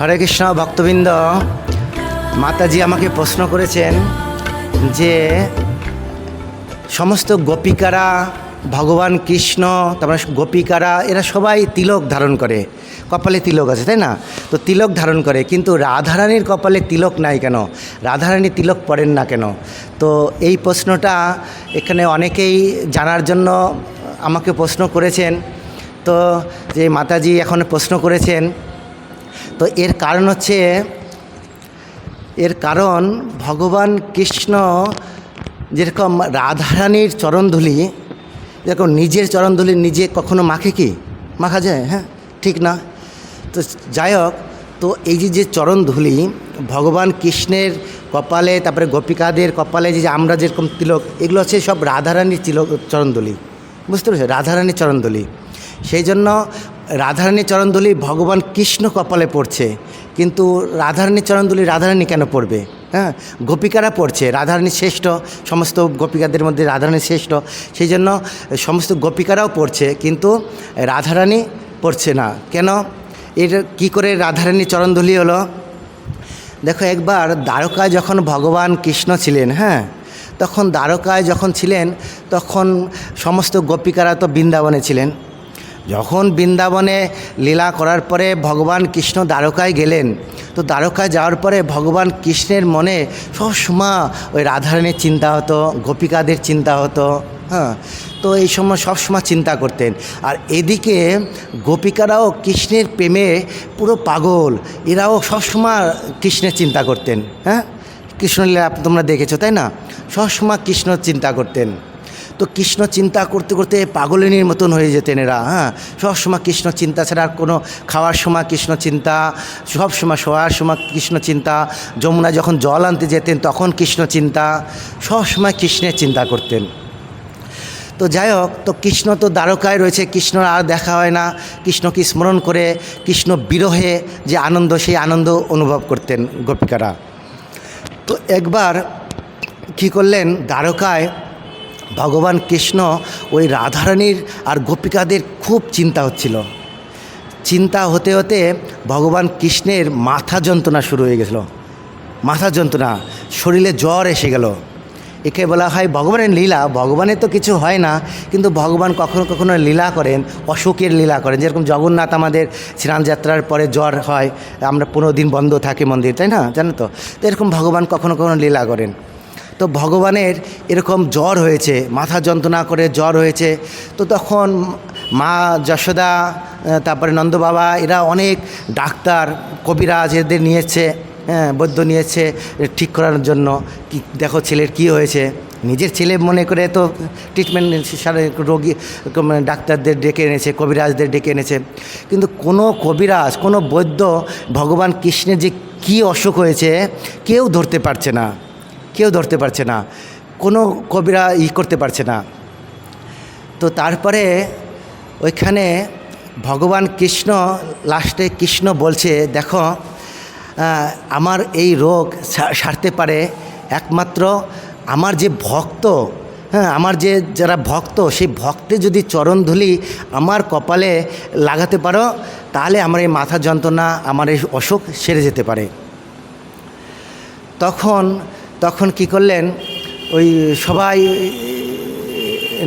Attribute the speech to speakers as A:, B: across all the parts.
A: হরে কৃষ্ণ ভক্তবৃন্দ, মাতাজি আমাকে প্রশ্ন করেছেন যে সমস্ত গোপিকারা, ভগবান কৃষ্ণ, তারপরে গোপিকারা, এরা সবাই তিলক ধারণ করে। কপালে তিলক আছে, তাই না? তো তিলক ধারণ করে, কিন্তু রাধারানীর কপালে তিলক নাই কেন? রাধারানী তিলক পড়েন না কেন? তো এই প্রশ্নটা এখানে অনেকেই জানার জন্য আমাকে প্রশ্ন করেছেন। তো যে মাতাজি এখন প্রশ্ন করেছেন তো এর কারণ হচ্ছে, এর কারণ ভগবান কৃষ্ণ যেরকম রাধারানীর চরণধুলি, যেরকম নিজের চরণধুলি নিজে কখনো মাখে কি? মাখা যায়? হ্যাঁ ঠিক না। তো যাই হোক, তো এই যে যে চরণধুলি ভগবান কৃষ্ণের কপালে, তারপরে গোপিকাদের কপালে যে আমরা যেরকম তিলক, এগুলো হচ্ছে সব রাধারানীর তিলক চরণধুলি। বুঝতে পেরেছ? রাধারানীর চরণধুলি। সেই জন্য রাধারানীর চরণধুলি ভগবান কৃষ্ণ কপালে পড়ছে, কিন্তু রাধারানীর চরণধুলি রাধারানী কেন পড়বে? হ্যাঁ গোপিকারা পড়ছে, রাধারানী শ্রেষ্ঠ, সমস্ত গোপিকাদের মধ্যে রাধারানী শ্রেষ্ঠ সেই জন্য সমস্ত গোপিকারাও পড়ছে, কিন্তু রাধারানী পড়ছে না। কেন? এর কি করে রাধারানী চরণধুলি হলো? দেখো, একবার দ্বারকায় যখন ভগবান কৃষ্ণ ছিলেন হ্যাঁ তখন দ্বারকায় যখন ছিলেন, তখন সমস্ত গোপিকারা তো বৃন্দাবনে ছিলেন। যখন বৃন্দাবনে লীলা করার পরে ভগবান কৃষ্ণ দ্বারকায় গেলেন, তো দ্বারকায় যাওয়ার পরে ভগবান কৃষ্ণের মনে সবসময় ওই রাধারণের চিন্তা হতো, গোপিকাদের চিন্তা হতো হ্যাঁ তো এই সময় সবসময় চিন্তা করতেন। আর এদিকে গোপিকারাও কৃষ্ণের প্রেমে পুরো পাগল, এরাও সবসময় কৃষ্ণের চিন্তা করতেন হ্যাঁ? কৃষ্ণলীলা তোমরা দেখেছ, তাই না? সবসময় কৃষ্ণ চিন্তা করতেন। তো কৃষ্ণ চিন্তা করতে করতে পাগলিনীর মতন হয়ে যেতেন এরা হ্যাঁ? সবসময় কৃষ্ণ চিন্তা ছাড়া আর কোনো খাওয়ার সময় কৃষ্ণ চিন্তা, সব সময় শোয়ার সময় কৃষ্ণ চিন্তা যমুনা যখন জল আনতে যেতেন তখন কৃষ্ণ চিন্তা সবসময় কৃষ্ণের চিন্তা করতেন। তো যাই হোক, তো কৃষ্ণ তো দ্বারকায় রয়েছে, কৃষ্ণর আর দেখা হয় না, কৃষ্ণকে স্মরণ করে কৃষ্ণ বিরহে যে আনন্দ, সেই আনন্দ অনুভব করতেন গোপিকারা। তো একবার কী করলেন, দ্বারকায় ভগবান কৃষ্ণ ওই রাধারানীর আর গোপিকাদের খুব চিন্তা হচ্ছিল। চিন্তা হতে হতে ভগবান কৃষ্ণের মাথা যন্ত্রণা শুরু হয়ে গেছিল। মাথা যন্ত্রণা, শরীরে জ্বর এসে গেল। একে বলা হয় ভগবানের লীলা। ভগবানের তো কিছু হয় না, কিন্তু ভগবান কখনো কখনো লীলা করেন অসুখের লীলা করেন। যেরকম জগন্নাথ আমাদের স্নান যাত্রার পরে জ্বর হয়, আমরা পনেরো দিন বন্ধ থাকি মন্দির, তাই না? জানো তো? তো এরকম ভগবান কখনো কখনো লীলা করেন। তো ভগবানের এরকম জ্বর হয়েছে, মাথা যন্ত্রণা করে জ্বর হয়েছে। তো তখন মা যশোদা তারপরে নন্দ বাবা এরা অনেক ডাক্তার, কবিরাজ এদের নিয়েছে হ্যাঁ বৈদ্য নিয়েছে ঠিক করার জন্য। কি, দেখো ছেলের কি হয়েছে। নিজের ছেলে মনে করে তো ট্রিটমেন্ট সারা রোগী ডাক্তারদের ডেকে এনেছে, কবিরাজদের ডেকে এনেছে। কিন্তু কোনো কবিরাজ, কোনো বৈদ্য ভগবান কৃষ্ণের যে কী অসুখ হয়েছে, কেউ ধরতে পারছে না। কেউ ধরতে পারছে না, কোনো কবিরা ই করতে পারছে না। তো তারপরে ওইখানে ভগবান কৃষ্ণ, লাস্টে কৃষ্ণ বলছে, দেখো আমার এই রোগ সারতে পারে একমাত্র আমার যে ভক্ত হ্যাঁ আমার যে যারা ভক্ত, সেই ভক্তের যদি চরণধুলি আমার কপালে লাগাতে পারো, তাহলে আমার এই মাথা যন্ত্রণা, আমার এই অসুখ সেরে যেতে পারে। তখন তখন কি করলেন? ওই সবাই,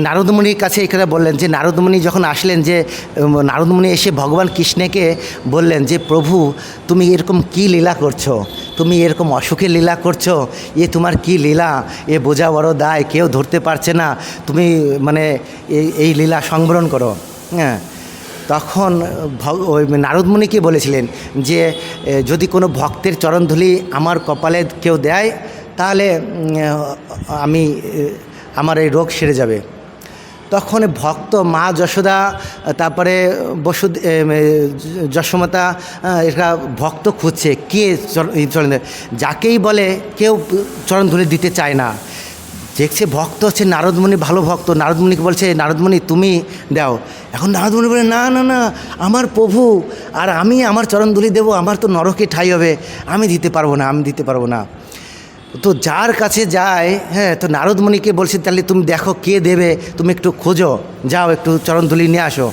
A: নারদমণির কাছে এখানে বললেন যে, নারদমণি যখন আসলেন যে নারদমণি এসে ভগবান কৃষ্ণকে বললেন যে, প্রভু, তুমি এরকম কি লীলা করছ? তুমি এরকম অসুখের লীলা করছ? এ তোমার কি লীলা? এ বোঝা বড় দায়, কেউ ধরতে পারছে না। তুমি মানে এই এই লীলা সংবরণ করো। হ্যাঁ। তখন ওই নারদমণিকে বলেছিলেন যে যদি কোনো ভক্তের চরণধুলি আমার কপালে কেউ দেয় তাহলে আমি আমার এই রোগ সেরে যাবে। তখন ভক্ত মা যশোদা, তারপরে বসু যশোমাতা এরা ভক্ত খুঁজছে, কে চরণ যাকেই বলে, কেউ চরণ ধরে দিতে চায় না। দেখছে ভক্ত হচ্ছে নারদমণি, ভালো ভক্ত। নারদমণিকে বলছে, নারদমণি, তুমি দাও। এখন নারদমণি বলে, না না না, আমার প্রভু, আর আমি আমার চরণ চরণধুলি দেবো, আমার তো নরকে ঠাই হবে। আমি দিতে পারব না, আমি দিতে পারব না। তো যার কাছে যায় হ্যাঁ তো নারদমণিকে বলছে তাহলে তুমি দেখো কে দেবে তুমি একটু খোঁজো যাও একটু চরণধুলি নিয়ে আসো।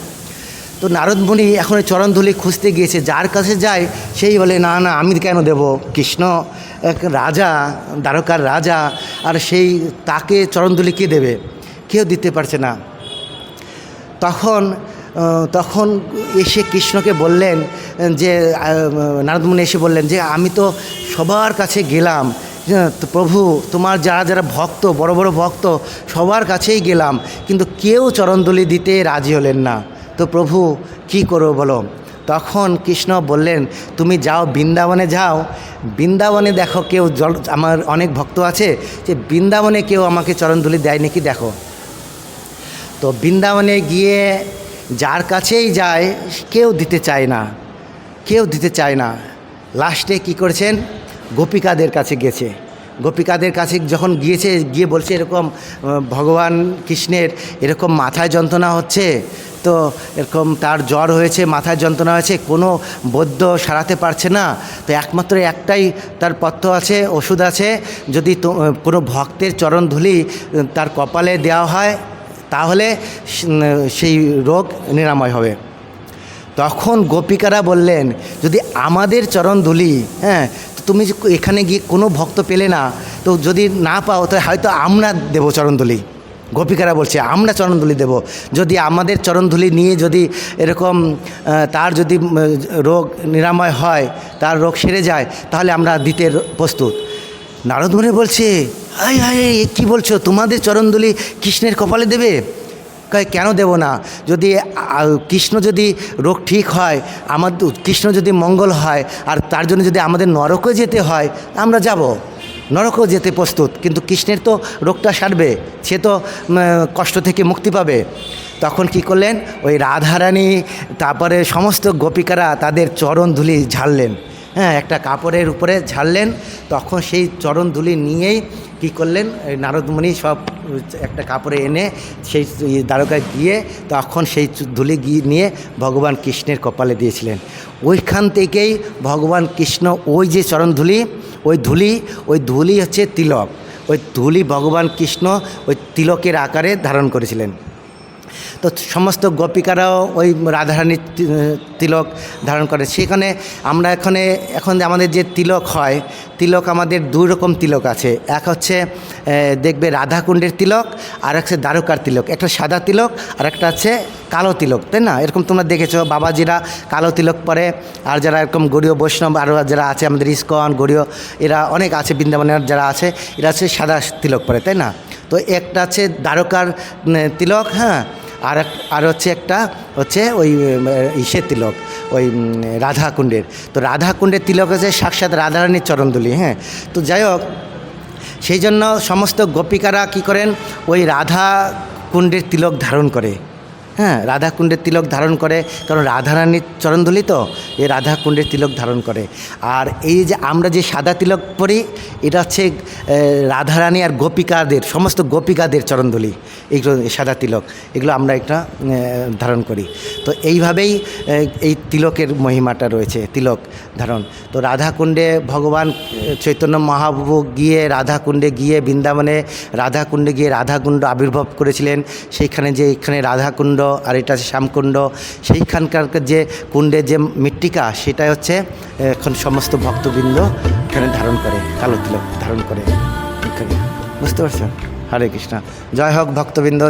A: তো নারদমণি এখন চরণধুলি খুঁজতে গিয়েছে যার কাছে যায় সেই বলে না না আমি কেন দেব? কৃষ্ণ এক রাজা দ্বারকার রাজা আর সেই তাকে চরণধুলি কে দেবে? কেউ দিতে পারছে না। তখন তখন এসে কৃষ্ণকে বললেন যে আহ, নারদমুনি এসে বললেন যে আমি তো সবার কাছে গেলাম প্রভু, তোমার যারা যারা ভক্ত, বড় বড় ভক্ত, সবার কাছেই গেলাম, কিন্তু কেউ চরণদলি দিতে রাজি হলেন না। তো প্রভু, কি করো বলো? তখন কৃষ্ণ বললেন, তুমি যাও বৃন্দাবনে যাও। বৃন্দাবনে দেখো কেউ জল, আমার অনেক ভক্ত আছে, যে বৃন্দাবনে কেউ আমাকে চরণদুলি দেয় নাকি দেখো? তো বৃন্দাবনে গিয়ে যার কাছেই যায়, কেউ দিতে চায় না, কেউ দিতে চায় না। লাস্টে কি করেছেন? গোপিকাদের কাছে গেছে। গোপিকাদের কাছে যখন গিয়েছে, গিয়ে বলছে এরকম ভগবান কৃষ্ণের এরকম মাথায় যন্ত্রণা হচ্ছে, তো এরকম তার জ্বর হয়েছে, মাথায় যন্ত্রণা হয়েছে, কোনো বৈদ্য সারাতে পারছে না। তো একমাত্র একটাই তার পথ্য আছে, ওষুধ আছে। যদি কোনো ভক্তের চরণ ধুলি তার কপালে দেওয়া হয়, তাহলে সেই রোগ নিরাময় হবে। তখন গোপিকারা বললেন, যদি আমাদের চরণ ধুলি হ্যাঁ তুমি এখানে গিয়ে কোনো ভক্ত পেলে না, তো যদি না পাও তো হয়তো আমরা দেবো চরণধুলি। গোপিকারা বলছে, আমরা চরণধুলি দেব। যদি আমাদের চরণধুলি নিয়ে যদি এরকম তার যদি রোগ নিরাময় হয়, তার রোগ সেরে যায়, তাহলে আমরা দিতে প্রস্তুত। নারদমণি বলছে আই আই কি বলছো? তোমাদের চরণধুলি কৃষ্ণের কপালে দেবে? কেন দেব না? যদি কৃষ্ণ যদি রোগ ঠিক হয়, আমার, কৃষ্ণ যদি মঙ্গল হয়, আর তার জন্য যদি আমাদের নরকও যেতে হয়, আমরা যাব। নরকও যেতে প্রস্তুত, কিন্তু কৃষ্ণের তো রোগটা সারবে, সে তো কষ্ট থেকে মুক্তি পাবে। তখন কি করলেন? ওই রাধারানী, তারপরে সমস্ত গোপিকারা তাদের চরণ ধুলি ঝাড়লেন। হ্যাঁ একটা কাপড়ের উপরে ঝাড়লেন, তখন সেই চরণ ধুলি নিয়েই কি করলেন নারদমণি সব, একটা কাপড়ে এনে সেই দ্বারকায় গিয়ে তখন সেই ধুলি গিয়ে নিয়ে ভগবান কৃষ্ণের কপালে দিয়েছিলেন। ওইখান থেকেই ভগবান কৃষ্ণ ওই যে চরণ ধুলি ওই ধুলি ওই ধুলি হচ্ছে তিলক। ওই ধুলি ভগবান কৃষ্ণ ওই তিলকের আকারে ধারণ করেছিলেন। তো সমস্ত গোপিকারাও ওই রাধারানীর তিলক ধারণ করে। সেখানে আমরা এখানে, এখন আমাদের যে তিলক হয়, তিলক আমাদের দুই রকম তিলক আছে। এক হচ্ছে দেখবে রাধাকুণ্ডের তিলক, আর হচ্ছে দ্বারকার তিলক। একটা সাদা তিলক, আর একটা আছে কালো তিলক, তাই না? এরকম তোমরা দেখেছ, বাবাজিরা কালো তিলক পরে, আর যারা এরকম গরীয় বৈষ্ণব আরও যারা আছে আমাদের ইস্কন, গরীয়, এরা অনেক আছে, বৃন্দাবনের যারা আছে, এরা হচ্ছে সাদা তিলক পরে, তাই না? তো একটা আছে দ্বারকার তিলক হ্যাঁ আর আর হচ্ছে একটা হচ্ছে ওই ইসের তিলক, ওই রাধাকুণ্ডের। তো রাধাকুণ্ডের তিলক হচ্ছে সাক্ষাৎ রাধারানীর চরণদুলি হ্যাঁ? তো যাই হোক, সেই জন্য সমস্ত গোপিকারা কি করেন? ওই রাধা কুণ্ডের তিলক ধারণ করে। হ্যাঁ রাধা কুণ্ডের তিলক ধারণ করে, কারণ রাধারানীর চরণধুলি তো এই রাধা কুণ্ডের তিলক ধারণ করে। আর এই যে আমরা যে সাদা তিলক পরি, এটা হচ্ছে রাধারানী আর গোপিকাদের, সমস্ত গোপিকাদের চরণধুলি এইগুলো সাদা তিলক, এগুলো আমরা একটা ধারণ করি। তো এইভাবেই এই তিলকের মহিমাটা রয়েছে, তিলক ধারণ। তো রাধাকুণ্ডে ভগবান চৈতন্য মহাপ্রভু গিয়ে রাধাকুণ্ডে গিয়ে বৃন্দাবনে, রাধাকুণ্ডে গিয়ে রাধাকুণ্ড আবির্ভাব করেছিলেন। সেইখানে যে, এখানে রাধাকুণ্ড আর এটা আছে শ্যামকুণ্ড। সেইখানকার যে কুণ্ডের যে মৃত্তিকা, সেটাই হচ্ছে, এখন সমস্ত ভক্তবৃন্দ এখানে ধারণ করে, কালো তিলক ধারণ করে। বুঝতে পারছেন? হরে কৃষ্ণ। জয় হোক ভক্তবৃন্দ।